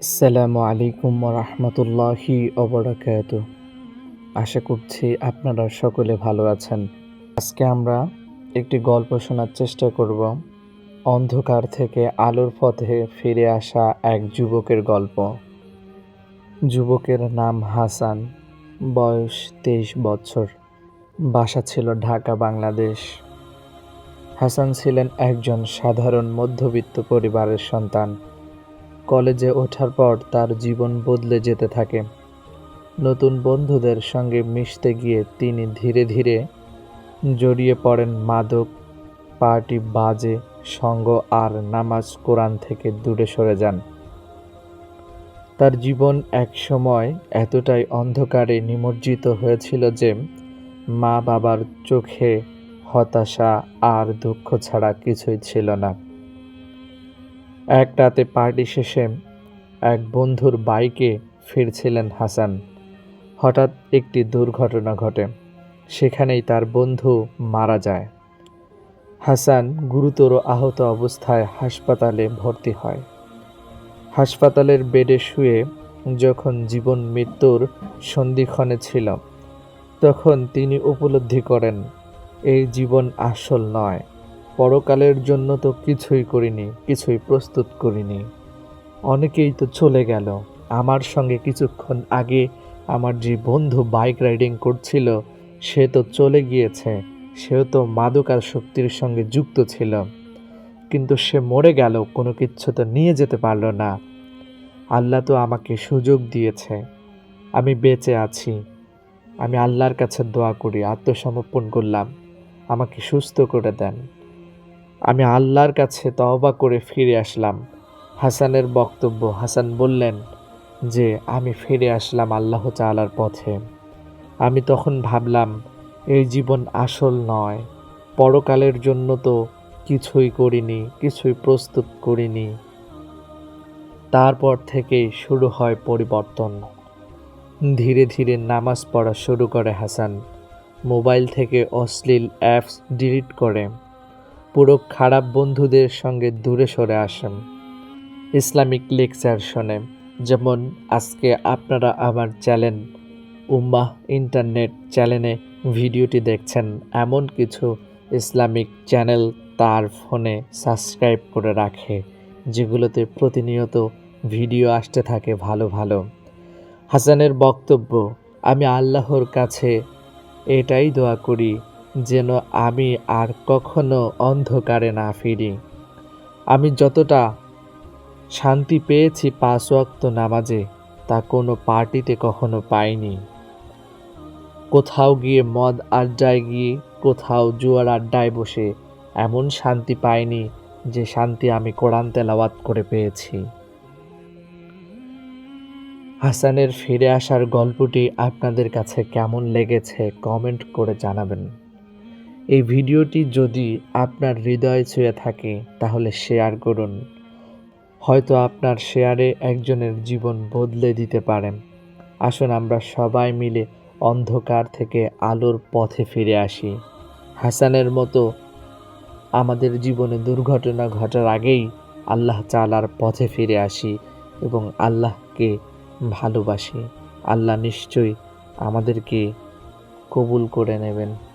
আসসালামু আলাইকুম রহমতুল্লাহি অবরাকাত আশা করছি আপনারা সকলে ভালো আছেন। আজকে আমরা একটি গল্প শোনার চেষ্টা করব। অন্ধকার থেকে আলোর পথে ফিরে আসা এক যুবকের গল্প। যুবকের নাম হাসান, বয়স তেইশ বছর। বাসা ছিল ঢাকা, বাংলাদেশ। হাসান ছিলেন একজন সাধারণ মধ্যবিত্ত পরিবারের সন্তান। কলেজে ওঠার পর তার জীবন বদলে যেতে থাকে। নতুন বন্ধুদের সঙ্গে মিশতে গিয়ে তিনি ধীরে ধীরে জড়িয়ে পড়েন মাদক, পার্টি, বাজে, সঙ্গ আর নামাজ কোরআন থেকে দূরে সরে যান। তার জীবন এক সময় এতটাই অন্ধকারে নিমজ্জিত হয়েছিল যে মা বাবার চোখে হতাশা আর দুঃখ ছাড়া কিছুই ছিল না। এক রাতে পার্টি শেষে এক বন্ধুর বাইকে ফিরছিলেন হাসান। হঠাৎ একটি দুর্ঘটনা ঘটে। সেখানেই তার বন্ধু মারা যায়। হাসান গুরুতর আহত অবস্থায় হাসপাতালে ভর্তি হয়। হাসপাতালের বেডে শুয়ে যখন জীবন মৃত্যুর সন্ধিক্ষণে ছিল, তখন তিনি উপলব্ধি করেন, এই জীবন আসল নয়। পরকালের জন্য তো কিছুই করিনি, কিছুই প্রস্তুত করিনি। অনেকেই তো চলে গেল। আমার সঙ্গে কিছুক্ষণ আগে আমার যে বন্ধু বাইক রাইডিং করছিল, সে তো চলে গিয়েছে। সেও তো মাদকার শক্তির সঙ্গে যুক্ত ছিল। কিন্তু সে মরে গেল, কোনো কিচ্ছু তো নিয়ে যেতে পারল না। আল্লাহ তো আমাকে সুযোগ দিয়েছে। আমি বেঁচে আছি। আমি আল্লাহর কাছে দোয়া করি, আত্মসমর্পণ করলাম। আমাকে সুস্থ করে দেন। আমি আল্লাহর কাছে তওবা করে ফিরে আসলাম। হাসানের বক্তব্য, হাসান বললেন যে, আমি ফিরে আসলাম আল্লাহ তাআলার পথে। আমি তখন ভাবলাম, এই জীবন আসল নয়। পরকালের জন্য তো কিছুই করিনি, কিছুই প্রস্তুত করিনি। তারপর থেকেই শুরু হয় পরিবর্তন। ধীরে ধীরে নামাজ পড়া শুরু করে হাসান। মোবাইল থেকে অশ্লীল অ্যাপস ডিলিট করে। পুরো খারাপ বন্ধুদের সঙ্গে দূরে সরে আসেন। ইসলামিক লেকচার শোনে, যেমন আজকে আপনারা আমার চ্যানেল উম্মাহ ইন্টারনেট চ্যানেলে ভিডিওটি দেখছেন, এমন কিছু ইসলামিক চ্যানেল তার ফোনে সাবস্ক্রাইব করে রাখে, যেগুলোতে প্রতিনিয়ত ভিডিও আসতে থাকে ভালো ভালো। হাসানের বক্তব্য, আমি আল্লাহর কাছে এটাই দোয়া করি যেন আমি আর কখনো অন্ধকারে না ফিরি। আমি যতটা শান্তি পেয়েছি পাঁচ ওয়াক্ত নামাজে, তা কোনো পার্টিতে কখনো পাইনি। কোথাও গিয়ে মদ আড্ডায় গিয়ে, কোথাও জুয়ার আড্ডায় বসে এমন শান্তি পাইনি যে শান্তি আমি কোরআন তেলাওয়াত করে পেয়েছি। হাসানের ফিরে আসার গল্পটি আপনাদের কাছে কেমন লেগেছে কমেন্ট করে জানাবেন। এই ভিডিওটি যদি আপনার হৃদয় ছুঁয়ে থাকে, তাহলে শেয়ার করুন। হয়তো আপনার শেয়ারে একজনের জীবন বদলে দিতে পারেন। আসুন আমরা সবাই মিলে অন্ধকার থেকে আলোর পথে ফিরে আসি। হাসানের মতো আমাদের জীবনে দুর্ঘটনা ঘটার আগেই আল্লাহ চালার পথে ফিরে আসি এবং আল্লাহকে ভালোবাসি। আল্লাহ নিশ্চয়ই আমাদেরকে কবুল করে নেবেন।